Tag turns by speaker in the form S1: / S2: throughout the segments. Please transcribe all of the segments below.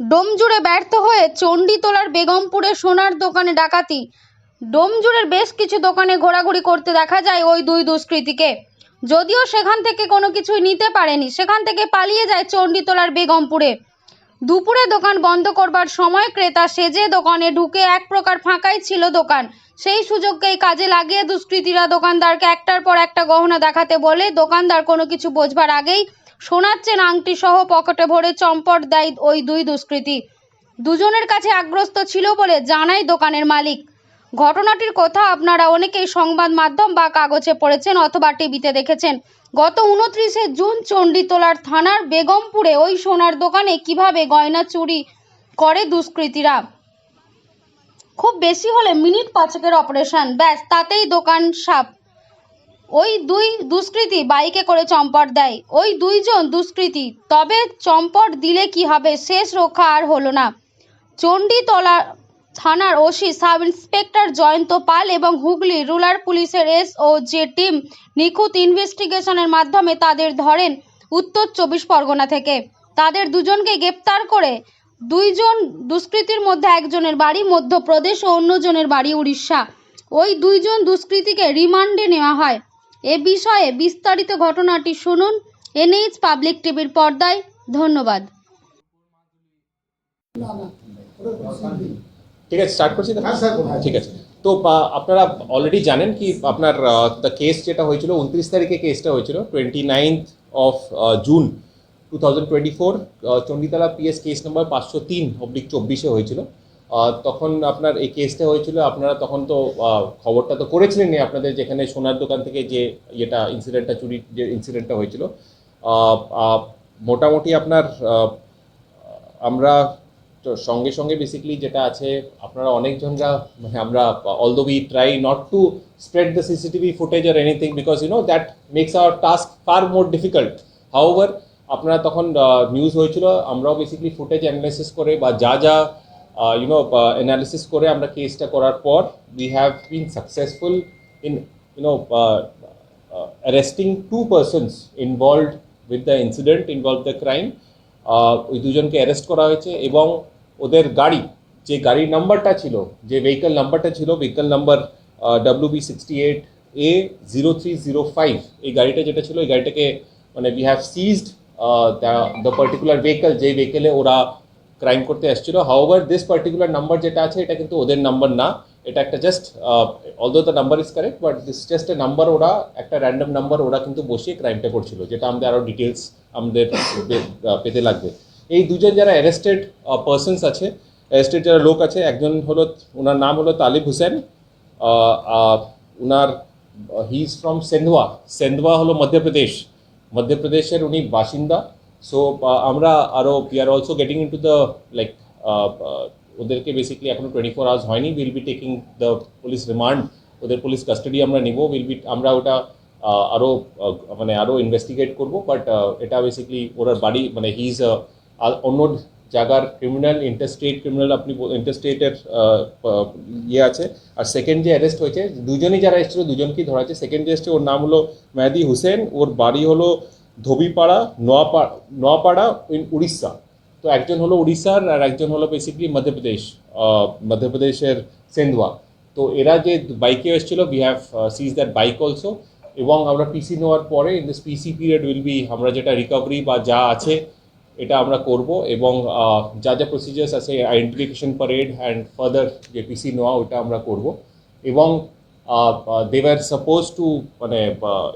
S1: ডোমজুড়ে ব্যর্থ হয়ে চণ্ডীতলার বেগমপুরে সোনার দোকানে ডাকাতি। ডোমজুড়ের বেশ কিছু দোকানে ঘোরাঘুরি করতে দেখা যায় ওই দুই দুষ্কৃতীকে। যদিও সেখান থেকে কোনো কিছুই নিতে পারেনি, সেখান থেকে পালিয়ে যায় চণ্ডীতলার বেগমপুরে। দুপুরে দোকান বন্ধ করবার সময় ক্রেতা সেজে দোকানে ঢুকে এক প্রকার ফাঁকাই ছিল দোকান। সেই সুযোগকেই কাজে লাগিয়ে দুষ্কৃতীরা দোকানদারকে একটার পর একটা গহনা দেখাতে বলে দোকানদার কোনো কিছু বোঝবার আগেই সোনার চেন আংটি সহ পকেটে ভরে চম্পট দেয় ওই দুই দুষ্কৃতী। দুজনের কাছে আগ্রস্ত ছিল বলে জানায় দোকানের মালিক। ঘটনাটির কথা আপনারা অনেকেই সংবাদ মাধ্যম বা কাগজে পড়েছেন অথবা টিভিতে দেখেছেন। গত উনত্রিশে জুন চণ্ডীতলার থানার বেগমপুরে ওই সোনার দোকানে কীভাবে গয়না চুরি করে দুষ্কৃতীরা? খুব বেশি হলে মিনিট পাঁচেকের অপারেশন, ব্যাস, তাতেই দোকান সাপ ওই দুই দুষ্কৃতী বাইকে করে চম্পট দেয়। ওই দুইজন দুষ্কৃতী, তবে চম্পট দিলে কি হবে শেষ রক্ষা আর হলো না। চণ্ডীতলা থানার OC sub inspector Jayanta Pal এবং হুগলি রুরাল পুলিশের এস ও যে টিম নিখুঁত ইনভেস্টিগেশনের মাধ্যমে তাদের ধরেন উত্তর চব্বিশ পরগনা থেকে। তাদের দুজনকে গ্রেপ্তার করে দুইজন দুষ্কৃতীর মধ্যে একজনের বাড়ি মধ্যপ্রদেশ ও অন্যজনের বাড়ি উড়িষ্যা। ওই দুইজন দুষ্কৃতীকে রিমান্ডে নেওয়া হয়। এ বিষয়ে বিস্তারিত ঘটনাটি শুনুন এনএইচ পাবলিক টিভির পর্দায়। ধন্যবাদ।
S2: ঠিক আছে স্টার্ট করছি
S3: হ্যাঁ, স্যার,
S2: ঠিক আছে। তো আপনারা অলরেডি জানেন কি আপনার দ্য কেস যেটা হয়েছিল উনত্রিশ তারিখে কেসটা হয়েছিল twenty ninth of June two thousand twenty four Chanditala PS case number পাঁচশো তিন অব্লিক চব্বিশে হয়েছিল। তখন আপনার এই কেসটা হয়েছিল, আপনারা তখন তো খবরটা তো করেছিলেনই আপনাদের যেখানে সোনার দোকান থেকে যে ইয়েটা ইনসিডেন্টটা চুরি যে ইনসিডেন্টটা হয়েছিল। মোটামুটি আপনার আমরা সঙ্গে সঙ্গে বেসিক্যালি যেটা আছে, আপনারা অনেকজনরা মানে আমরা all although we try not to spread the CCTV footage or anything because you know that makes our task far more difficult however আপনারা তখন নিউজ হয়েছিল, আমরাও বেসিক্যালি ফুটেজ অ্যানালাইসিস করে বা যা যা ইউনো অ্যানালিসিস করে আমরা কেসটা করার পর we have been successful in you know arresting two persons involved with the incident involve the crime ওই দুজনকে অ্যারেস্ট করা হয়েছে এবং ওদের গাড়ি, যে গাড়ির নাম্বারটা ছিল, যে ভেহিকল নাম্বারটা ছিল vehicle number W B sixty eight A zero three zero five এই গাড়িটা যেটা ছিল এই গাড়িটাকে মানে we have seized the particular vehicle যে ভেহিকেলে ওরা ক্রাইম করতে এসেছিল। হাউভার দিস পার্টিকুলার নাম্বার যেটা আছে, এটা কিন্তু ওদের নাম্বার না। এটা একটা just although the number is correct but this just a number ওরা, একটা র্যান্ডম নাম্বার ওরা কিন্তু বসিয়ে ক্রাইমটা করছিল, যেটা আমাদের আরও ডিটেলস আমাদের পেতে লাগবে। এই দুজন যারা অ্যারেস্টেড পার্সনস আছে অ্যারেস্টেড যারা লোক আছে, একজন হলো, ওনার নাম হলো তালিব হোসেন ওনার he is from Sendhwa Sendhwa হলো মধ্যপ্রদেশ। মধ্যপ্রদেশের উনি বাসিন্দা। সো আমরা আরও we are also getting into the like ওদেরকে বেসিক্যালি এখনও টোয়েন্টি ফোর আওয়ার্স হয়নি। Will be taking the police remand ওদের পুলিশ কাস্টাডি আমরা নিব। উইল বি আমরা ওটা আরও মানে আরও ইনভেস্টিগেট করব। বাট এটা বেসিক্যালি ওরা বাড়ি মানে হি ইজ অন্য জায়গার ক্রিমিনাল ইন্টারস্টেট ক্রিমিনাল আপনি ইন্টারস্টেটের ইয়ে আছে। আর সেকেন্ড যে অ্যারেস্ট হয়েছে, দুজনই যারা এসেছিল, দুজনকেই ধরা আছে সেকেন্ড যে এসছে, ওর নাম হলো মেহাদি হুসেন। ওর বাড়ি হলো ধোবিপাড়া নোয়াপাড়া নোয়াপাড়া ইন উড়িষ্যা তো একজন হলো উড়িষ্যার আর একজন হলো বেসিকলি মধ্যপ্রদেশ মধ্যপ্রদেশের সেন্দুয়া তো এরা যে বাইকে এসেছিল we have seize that bike also এবং আমরা পিসি নেওয়ার পরে in this PC period will be আমরা যেটা রিকভারি বা যা আছে, এটা আমরা করব এবং যা যা প্রসিজার্স আছে আইডেন্টিফিকেশন পারেড অ্যান্ড ফার্দার যে পিসি নেওয়া ওটা আমরা করব। এবং দেওয়ার সাপোজ টু মানে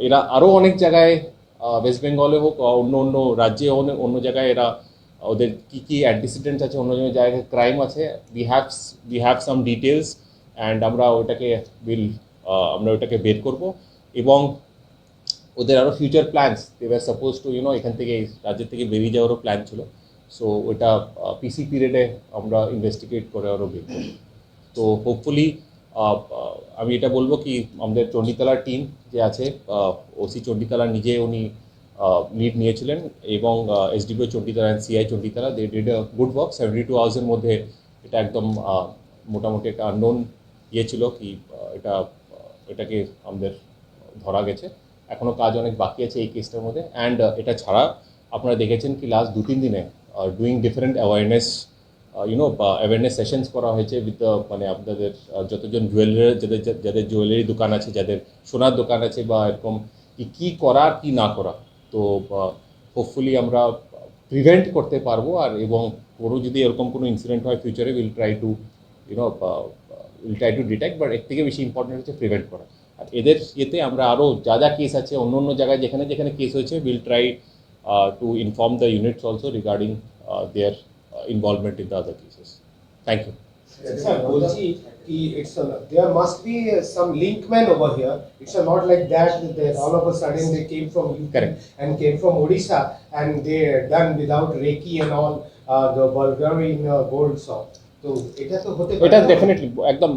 S2: এরা আরও অনেক জায়গায় ওয়েস্ট বেঙ্গলে হোক অন্য অন্য রাজ্যে অন্য জায়গায় এরা ওদের কী কী অ্যান্টিসিডেন্টস আছে, অন্য জায়গায় ক্রাইম আছে we have we have some details and আমরা ওটাকে উইল আমরা ওটাকে বের করব। এবং ওদের আরও future plans they were suppose to you know এখান থেকে রাজ্যের থেকে বেরিয়ে যাওয়ারও প্ল্যান ছিল। সো ওটা পিসি পিরিয়ডে আমরা ইনভেস্টিগেট করে আরও বের করব। তো হোপফুলি আমি এটা বলব কি, আমাদের চণ্ডীতলার টিম যে আছে ওসি চণ্ডীতলা নিজে উনি লিড নিয়েছিলেন এবং SDPO Chanditala and CI Chanditala they did a good work seventy two আওয়ার্সের মধ্যে এটা একদম মোটামুটি একটা আননোন ইয়ে ছিল কি এটা এটাকে আমাদের ধরা গেছে। এখনও কাজ অনেক বাকি আছে এই কেসটার মধ্যে। অ্যান্ড এটা ছাড়া আপনারা দেখেছেন কি লাস্ট দু তিন দিনে doing different awareness you know awareness sessions করা হয়েছে উইথ মানে আপনাদের যতজন জুয়েলারি যাদের যাদের জুয়েলারি দোকান আছে, যাদের সোনার দোকান আছে বা এরকম কি, কী করা, কী না করা। তো হোপফুলি আমরা প্রিভেন্ট করতে পারব আর এবং কোনো যদি এরকম কোনো ইনসিডেন্ট হয় ফিউচারে will try to you know will try to detect but এর থেকে বেশি ইম্পর্টেন্ট হচ্ছে প্রিভেন্ট করা। আর এদের ইয়েতে আমরা আরও যা যা কেস আছে, অন্য অন্য জায়গায় যেখানে যেখানে কেস হয়েছে will try to inform the units also regarding their Involvement in the other cases thank you
S3: Sir, বলছি কি it's a, there must be some linkman over here. It's a not like that that all of a sudden they came from UP
S2: Correct.
S3: and came from Odisha and they done without Reiki and all uh, the Bulgarian uh, gold shop. তো এটা তো হতে পারে
S2: এটা
S3: না?
S2: Definitely একদম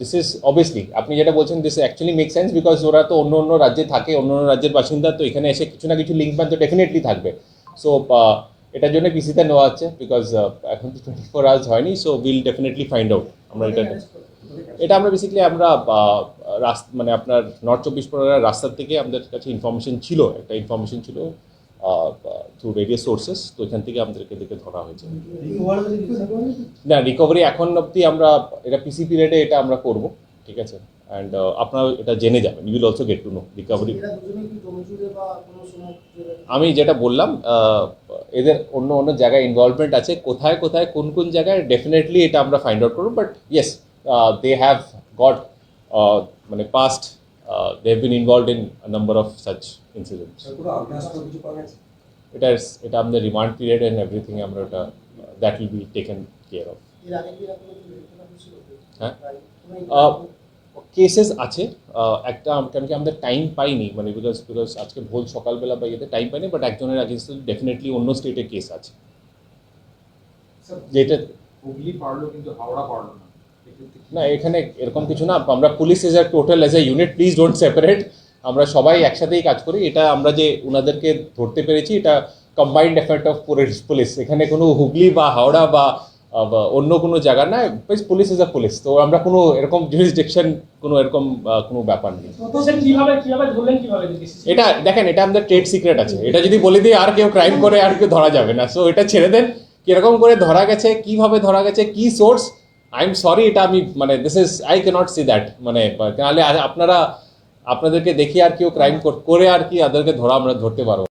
S2: this is obviously আপনি যেটা বলছেন this actually make sense because ওরা তো অন্য অন্য রাজ্যে থাকে অন্য অন্য রাজ্যের বাসিন্দা তো এখানে এসে কিছু না কিছু লিঙ্ক ম্যান তো ডেফিনেটলি থাকবে সো এটার জন্য পিসিতে নেওয়া হচ্ছে বিকজ এখন তো টোয়েন্টি ফোর আওয়ার্স হয়নি so will definitely find out আমরা এটা এটা আমরা বেসিক্যালি আমরা রাস্তা মানে আপনার নর্থ চব্বিশ পরগনার রাস্তার থেকে আমাদের কাছে ইনফরমেশন ছিল একটা ইনফরমেশন ছিল থ্রু রেডিও সোর্সেস তো এখান থেকে আমাদেরকে দেখে ধরা হয়েছে। না রিকভারি এখন অবধি আমরা এটা পিসি পিরিয়ডে এটা আমরা করব ঠিক আছে? অ্যান্ড আপনারা এটা জেনে যাবেন you will also get to know recovery আমি যেটা বললাম এদের অন্য অন্য জায়গায় ইনভলভমেন্ট আছে। কোথায় কোথায় কোন কোন জায়গায় ডেফিনেটলি এটা আমরা ফাইন্ড আউট করব। But yes they have got মানে past they have been involve in number of such incidents এটা এটা আমাদের রিমান্ড পিরিয়ড অ্যান্ড এভরিথিং আমরা ওটা that will be taken care of হ্যাঁ? কেসেস আছে একটা কারণ কি আমাদের টাইম পাইনি মানে বিকজ বিকজ আজকে ভোল সকালবেলা বা ইয়েতে টাইম পাইনি বাট একজনের আগেন্স্ট ডেফিনেটলি অন্য স্টেটে কেস আছে। যেটা
S4: হুগলি পারল কিন্তু হাওড়া পারল না।
S2: না এখানে এরকম কিছু না আমরা police as a total as a unit please don't separate আমরা সবাই একসাথেই কাজ করি এটা আমরা যে ওনাদেরকে ধরতে পেরেছি এটা কম্বাইন্ড এফেক্ট অফ পুলিশ এখানে কোনো হুগলি বা হাওড়া বা বা অন্য কোনো জায়গা না পুলিশ ইজ আ পুলিশ তো আমরা কোনো এরকম জুরিসডিকশন কোনো এরকম কোনো ব্যাপার নেই। এটা দেখেন এটা আমাদের ট্রেড সিক্রেট আছে। এটা যদি বলে দিই আর কেউ ক্রাইম করে আর কেউ ধরা যাবে না। সো এটা ছেড়ে দেন। কীরকম করে ধরা গেছে কীভাবে ধরা গেছে কি সোর্স আই এম সরি এটা আমি মানে this is I cannot see that মানে নাহলে আপনারা আপনাদেরকে দেখি আর কেউ ক্রাইম করে আর কি তাদেরকে ধরা আমরা ধরতে পারব